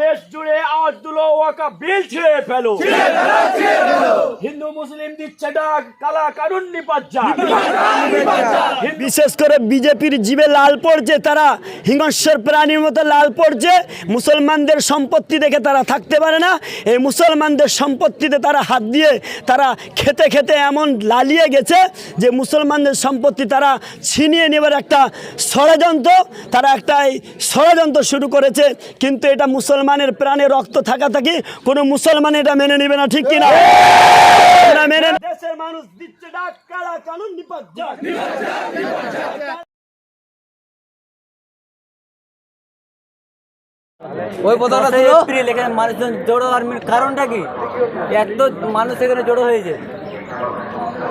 দেশ জুড়ে আওয়াজ তুলো ওয়াকা বিল ছিঁড়ে ফেলো। হিন্দু মুসলিম দিচ্ছে ডাক কালা নিপাজ্জা বিশেষ করে বিজেপির জীবে লাল পড়ছে তারা হিংস্র প্রাণীর মতো লাল পড়ছে। মুসলমানদের সম্পত্তি দেখে তারা থাকতে পারে না। এই মুসলমানদের সম্পত্তিতে তারা হাত দিয়ে তারা খেতে খেতে এমন লালিয়ে গেছে যে মুসলমানদের সম্পত্তি তারা ছিনিয়ে নেবার একটা ষড়যন্ত্র তারা একটা ষড়যন্ত্র শুরু করেছে। কিন্তু এটা মুসলমানের প্রাণে রক্ত থাকা থাকি কোনো মুসলমান এটা মেনে নেবে না ঠিক কিনা? মেনে দেশের মানুষ দিচ্ছে ডাক কালা কানুন নিপাজ্জা ওই ছিল এপ্রিল এখানে মানুষজন জড়ো মেন কারণটা কি এত মানুষ এখানে জড়ো হয়েছে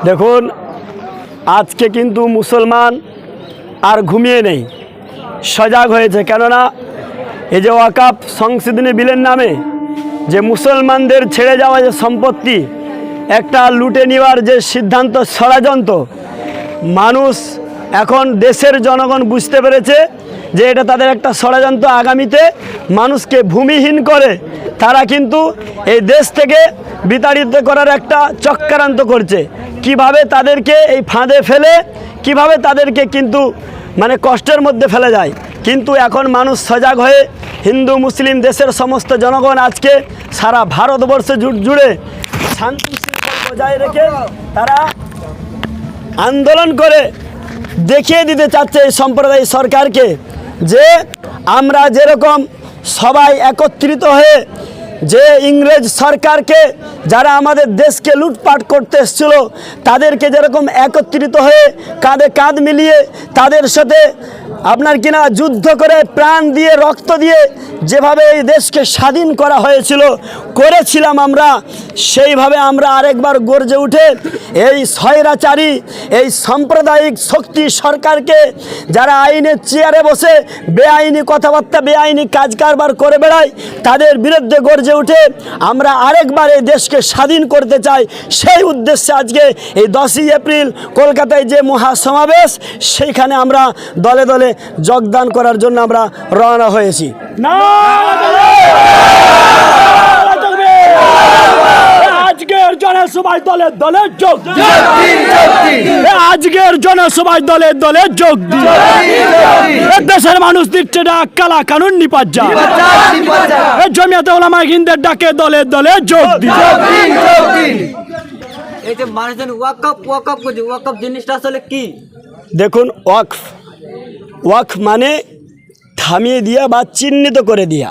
দেখুন আজকে কিন্তু মুসলমান আর ঘুমিয়ে নেই। সজাগ হয়েছে কেননা এই যে ওয়াকাপ সংশোধনী বিলের নামে যে মুসলমানদের ছেড়ে যাওয়া যে সম্পত্তি, একটা লুটে নেওয়ার যে সিদ্ধান্ত ষড়যন্ত্র, মানুষ এখন দেশের জনগণ বুঝতে পেরেছে যে এটা তাদের একটা ষড়যন্ত্র আগামীতে। মানুষকে ভূমিহীন করে তারা কিন্তু এই দেশ থেকে বিতাড়িত করার একটা চক্রান্ত করছে। কীভাবে তাদেরকে এই ফাঁদে ফেলে, কীভাবে তাদেরকে কিন্তু মানে কষ্টের মধ্যে ফেলে যায়। কিন্তু এখন মানুষ সজাগ হয়ে হিন্দু, মুসলিম দেশের সমস্ত জনগণ আজকে সারা ভারতবর্ষে জুড়ে শান্তি বজায় রেখে তারা আন্দোলন করে দেখিয়ে দিতে চাচ্ছে এই সম্প্রদায় সরকারকে যে আমরা যেরকম সবাই একত্রিত হয়ে যে ইংরেজ সরকারকে যারা আমাদের দেশকে লুটপাট করতে এসেছিল, তাদেরকে যেরকম একত্রিত হয়ে কাঁধে কাঁধ মিলিয়ে তাদের সাথে আপনার কিনা যুদ্ধ করে প্রাণ দিয়ে, রক্ত দিয়ে যেভাবে এই দেশকে স্বাধীন করা হয়েছিল, করেছিলাম আমরা, সেইভাবে আমরা আরেকবার গর্জে উঠে এই স্বৈরাচারী, এই সাম্প্রদায়িক শক্তি সরকারকে যারা আইনের চেয়ারে বসে বেআইনি কথাবার্তা, বেআইনি কাজ কারবার করে বেড়ায়, তাদের বিরুদ্ধে গর্জে উঠে আমরা আরেকবার এই দেশকে স্বাধীন করতে চাই। সেই উদ্দেশ্যে আজকে এই দশই এপ্রিল কলকাতায় যে মহাসমাবেশ, সেইখানে আমরা দলে দলে যোগদান করার জন্য আমরা রওনা হয়েছি। আজকের জনসভায় দলের দলে যোগ আজকের জনসভায় দলের দলে যোগ দেশের মানুষ দিচ্ছে ডাক কালা কানুন নিপাজ্জা জমিয়াতে ওলামা হিন্দের ডাকে দলে দলে যোগ দিন। এই যে মানুষজন ওয়াকআপ ওয়াকআপ করছে ওয়াকআপ জিনিসটা আসলে কি? দেখুন ওয়াকফ ওয়াকফ মানে থামিয়ে দিয়া বা চিহ্নিত করে দিয়া।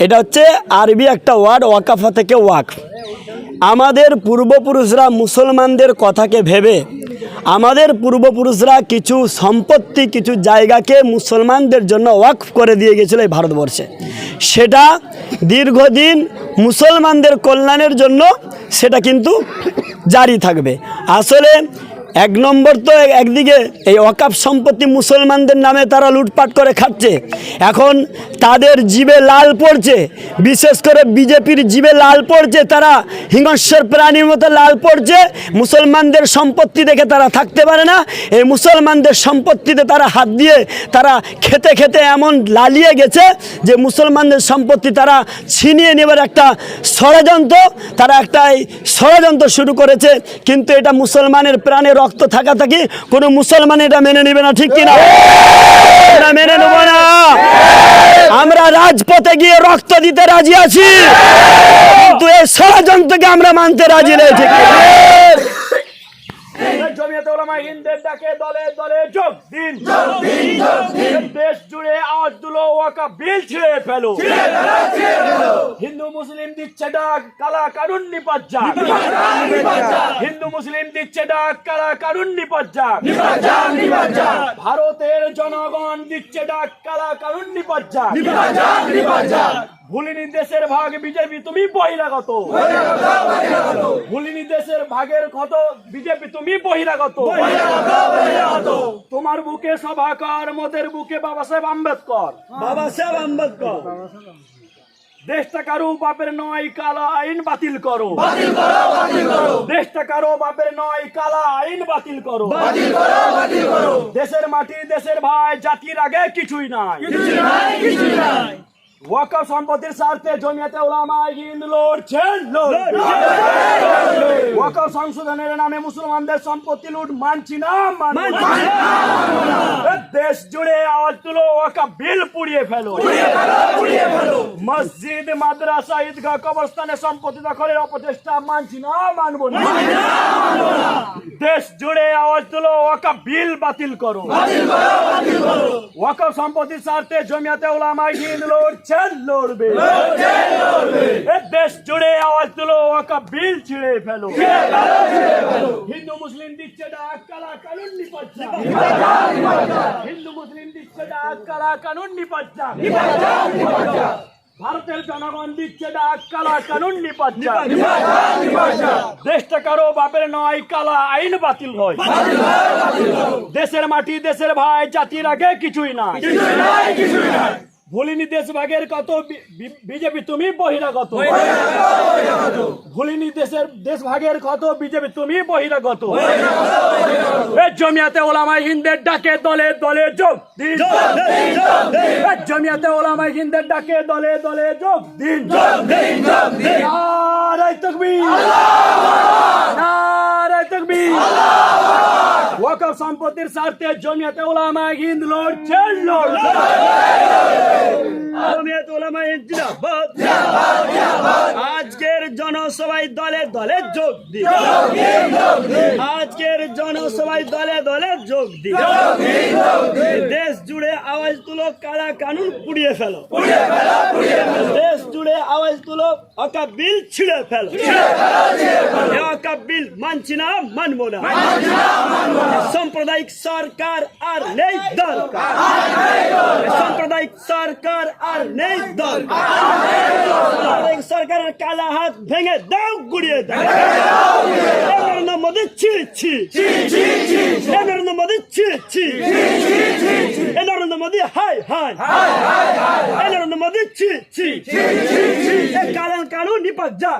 এটা হচ্ছে আরবি একটা ওয়ার্ড, ওয়াকাফা থেকে ওয়াক। আমাদের পূর্বপুরুষরা মুসলমানদের কথাকে ভেবে, আমাদের পূর্বপুরুষরা কিছু সম্পত্তি, কিছু জায়গাকে মুসলমানদের জন্য ওয়াকফ করে দিয়ে গেছিল এই ভারতবর্ষে। সেটা দীর্ঘদিন মুসলমানদের কল্যাণের জন্য, সেটা কিন্তু জারি থাকবে। আসলে এক নম্বর তো একদিকে এই অকাপ সম্পত্তি মুসলমানদের নামে তারা লুটপাট করে খাচ্ছে। এখন তাদের জীবে লাল পড়ছে। বিশেষ করে বিজেপির জীবে লাল পড়ছে, তারা হিংস্র প্রাণীর মতো লাল পড়ছে। মুসলমানদের সম্পত্তি দেখে তারা থাকতে পারে না। এই মুসলমানদের সম্পত্তিতে তারা হাত দিয়ে তারা খেতে খেতে এমন লালিয়ে গেছে যে মুসলমানদের সম্পত্তি তারা ছিনিয়ে নেবার একটা ষড়যন্ত্র, তারা একটা ষড়যন্ত্র শুরু করেছে। কিন্তু এটা মুসলমানের প্রাণে রক্ত থাকা থাকি কোনো মুসলমান এটা মেনে নিবে না ঠিক কিনা? এটা মেনে নেব না। আমরা রাজপথে গিয়ে রক্ত দিতে রাজি আছি। কিন্তু এই ষড়যন্ত্রকে আমরা মানতে রাজি নেই ঠিক? জমিয়াতে ওলামা হিন্দের ডাকে দলে দলে যোগ দিন। যোগ দিন যোগ আওয়াজ ওয়াকা বিল ছিঁড়ে ফেলো হিন্দু মুসলিম দিচ্ছে ডাক কালা কানুন নিপাজ্জা হিন্দু মুসলিম দিচ্ছে ডাক কালা কানুন নিপাজ্জা ভারতের জনগণ দিচ্ছে ডাক কালা কানুন নিপাজ্জা ভুলিনি দেশের ভাগ বিজেপি তুমি বহিরাগত দেশের ভাগের ক্ষত বিজেপি তুমি বহিরাগত। তোমার বুকে সভাকার মোদের বুকে বাবা সাহেব আম্বেদকর। বাবা সাহেব আম্বেদকর। দেশটা কারও বাপের নয় কালা আইন বাতিল করো। দেশটা কারও বাপের নয় কালা আইন বাতিল করো। দেশের মাটি দেশের ভাই জাতির আগে কিছুই নাই। ওয়াকফ সম্পত্তির স্বার্থে জমিয়াতে ওলামা হিন্দ লড়ছেন লড়- ওয়াকফ সংশোধনের নামে মুসলমানদের সম্পত্তি লুট মানছি না দেশ জুড়ে আওয়াজ তুলো ওয়াকফ বিল পুড়িয়ে ফেলো। মসজিদ মাদ্রাসা ঈদগাহ কবরস্থানের সম্পত্তি দখলের অপচেষ্টা মানছি না মানবো না। দেশ জুড়ে আওয়াজ তুলো ওয়াকফ বিল বাতিল করো। ওয়াকফ সম্পত্তির স্বার্থে জমিয়াতে ওলামা হিন্দ লড়ছেন লড়বে। এ দেশ জুড়ে আওয়াজ তুলো ওয়াকফ বিল ছিঁড়ে ফেলো। হিন্দু মুসলিম দিচ্ছে ডাক কালা কানুন নিপাচ্ছা হিন্দু মুসলিম দিচ্ছে ডাক কালা কানুন নিপাচ্ছা ভারতের জনগণ দিচ্ছে ডাক কালা কানুন নিপাচ্ছা দেশটা কারও বাপের নয় কালা আইন বাতিল হয়। দেশের মাটি দেশের ভাই জাতির আগে কিছুই না ভুলিনি দেশ ভাগের কত বিজেপি তুমি বহিরাগত। ভুলিনি দেশের দেশ ভাগের কত বিজেপি তুমি বহিরাগত। জমিয়াতে ওলামাই হিন্দের ডাকে দলে দলে যোগ দিন। জমিয়াতে ওলামাই হিন্দের ডাকে দলে দলে যোগ দিন। নারায় তকবীর। নারায় তকবীর ওয়াকফ সম্পত্তির স্বার্থে জমিয়াতে ওলামা হিন্দ জিন্দাবাদ। আজকের জনসভায় দলে দলে যোগ দিন। আজকের জনসভায় দলে দলে যোগ দিন দেশ জুড়ে আওয়াজ তুলো কারা কানুন পুড়িয়ে ফেলো। দেশ জুড়ে আওয়াজ তুলো অকা বিল ছিঁড়ে ফেলো। অকা বিল মানছি না মানবো না। সাম্প্রদায়িক সরকার আর নেই দরকার। সাম্প্রদায়িক সরকার আর নেই দরকার। সাম্প্রদায়িক সরকারের কালা হাত ভেঙে দাও গুড়িয়ে দাও। নরেন্দ্র মোদী ছি ছি নরেন্দ্র মোদী ছি ছি নরেন্দ্র মোদী হাই হাই নরেন্দ্র মোদী ছি ছি কালান কানুন নিপাত যা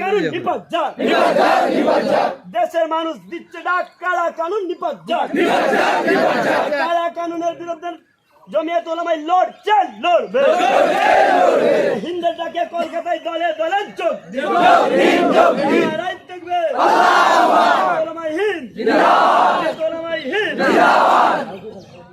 কানুন নিপাত যা দেশের মানুষ দিচ্ছে ডাক কালা কানুন নিপাত যাক কালা কানুনের বিরুদ্ধে জমিয়ত ওলামাই লড়ছে লড়বে হিন্দের ডাকে কলকাতায় দলে দলে যোগ লিখবে আল্লাহু আকবার। ওলামায়ে হিন্দ জিন্দাবাদ। ওলামায়ে হিন্দ জিন্দাবাদ।